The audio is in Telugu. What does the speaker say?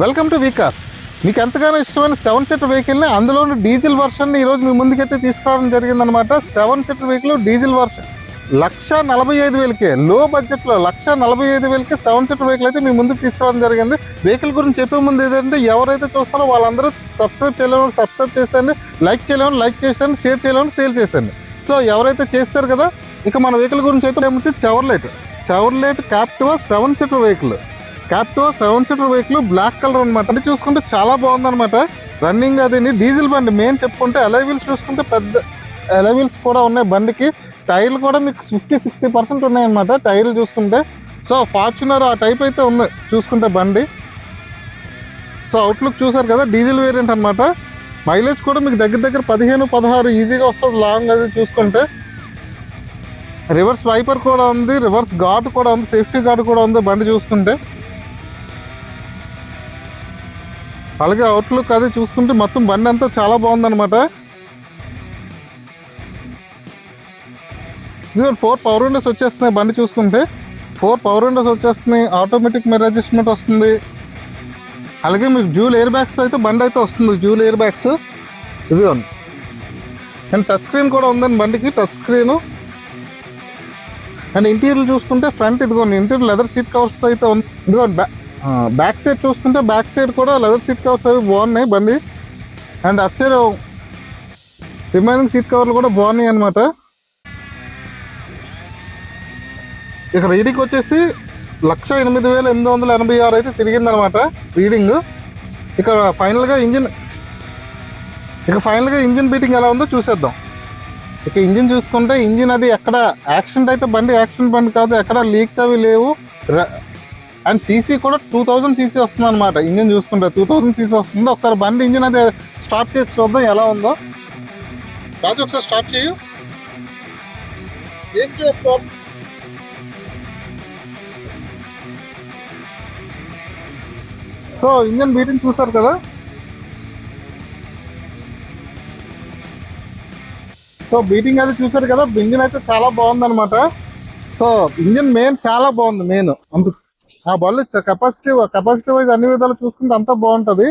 Welcome to Vikas. మీకు ఎంతగానో ఇష్టమైన సెవెన్ సీటర్ వెహికల్ని అందులోని డీజిల్ వర్షన్ని ఈరోజు మీ ముందుకైతే తీసుకురావడం జరిగిందనమాట seven seater vehicle diesel version. లక్ష నలభై ఐదు వేలకే లో బడ్జెట్లో లక్ష నలభై ఐదు వేలకే సెవెన్ సీటర్ వెహికల్ అయితే మీ ముందుకు తీసుకురావడం జరిగింది. వెహికల్ గురించి చెప్పే ముందు ఏదంటే ఎవరైతే చూస్తారో వాళ్ళందరూ సబ్స్క్రైబ్ చేయలేము సబ్స్క్రైబ్ చేసేయండి. లైక్ చేయలేము లైక్ చేసేయండి షేర్ చేయలేము షేర్ చేసేయండి. సో ఎవరైతే చేస్తారు కదా ఇక మన వెహికల్ గురించి అయితే ఏమిటి Chevrolet. Chevrolet Captiva seven seater vehicle. Captiva seven seater vehicle black colour అనమాట అంటే చూసుకుంటే చాలా బాగుందనమాట రన్నింగ్ అది డీజిల్ బండి మెయిన్ చెప్పుకుంటే అలైవిల్స్ చూసుకుంటే పెద్ద అలైవిల్స్ కూడా ఉన్నాయి బండికి. టైర్లు కూడా మీకు ఫిఫ్టీ సిక్స్టీ పర్సెంట్ ఉన్నాయన్నమాట టైర్లు చూసుకుంటే. సో ఫార్చునర్ ఆ టైప్ అయితే ఉంది చూసుకుంటే బండి. సో అవుట్లుక్ చూసారు కదా డీజిల్ వేరియంట్ అనమాట మైలేజ్ కూడా మీకు దగ్గర దగ్గర పదిహేను పదహారు ఈజీగా వస్తుంది లాంగ్ అది చూసుకుంటే. రివర్స్ వైపర్ కూడా ఉంది రివర్స్ గార్డ్ కూడా ఉంది సేఫ్టీ గార్డ్ కూడా ఉంది బండి చూసుకుంటే. అలాగే అవుట్లుక్ అది చూసుకుంటే మొత్తం బండి అంతా చాలా బాగుందన్నమాట. ఇదిగోండి ఫోర్ పవర్ విండోస్ వచ్చేస్తున్నాయి బండి చూసుకుంటే. ఫోర్ పవర్ విండోస్ వచ్చేస్తున్నాయి ఆటోమేటిక్ మీరు అడ్జస్ట్మెంట్ వస్తుంది. అలాగే మీకు జూల్ ఎయిర్ బ్యాగ్స్ అయితే బండి అయితే వస్తుంది జూల్ ఎయిర్ బ్యాగ్స్ ఇదిగోండి అండ్ టచ్ స్క్రీన్ కూడా ఉందండి బండికి టచ్ స్క్రీన్ అండ్ ఇంటీరియర్ చూసుకుంటే ఫ్రంట్ ఇదిగోండి ఇంటీరియర్ లెదర్ సీట్ కవర్స్ అయితే ఉంది. ఇదిగోండి బ్యా బ్యాక్ సైడ్ చూసుకుంటే బ్యాక్ సైడ్ కూడా లెదర్ సీట్ కవర్స్ అవి బాగున్నాయి బండి. And at side remaining seat కవర్లు కూడా బాగున్నాయి అనమాట ఇక రీడింగ్ వచ్చేసి లక్ష ఎనిమిది వేల ఎనిమిది వందల ఎనభై ఆరు అయితే తిరిగిందనమాట రీడింగ్ ఇక్కడ ఫైనల్గా ఇంజిన్ ఇక ఫైనల్గా ఇంజిన్ బీటింగ్ ఎలా ఉందో చూసేద్దాం. ఇక ఇంజిన్ చూసుకుంటే ఇంజిన్ అది ఎక్కడ యాక్సిడెంట్ అయితే బండి యాక్సిడెంట్ బండి కాదు ఎక్కడ లీక్స్ అవి లేవు. అండ్ సీసీ కూడా టూ థౌజండ్ సీసీ వస్తుంది అనమాట ఇంజిన్ చూసుకుంటే టూ థౌజండ్ సీసీ వస్తుంది. ఒకసారి బండి ఇంజిన్ అది స్టార్ట్ చేసి చూద్దాం ఎలా ఉందో. రాజు ఒకసారి స్టార్ట్ చేయు. ఏం చేస్తాం సో ఇంజన్ బీటింగ్ చూసారు కదా? సో బీటింగ్ అయితే చూసారు కదా? ఇంజిన్ అయితే చాలా బాగుందనమాట సో ఇంజిన్ మెయిన్ చాలా బాగుంది మెయిన్ అంత ఆ బళ్ళు కెపాసిటీ కెపాసిటీ వైజ్ అన్ని విధాలు చూసుకుంటే అంతా బాగుంటుంది.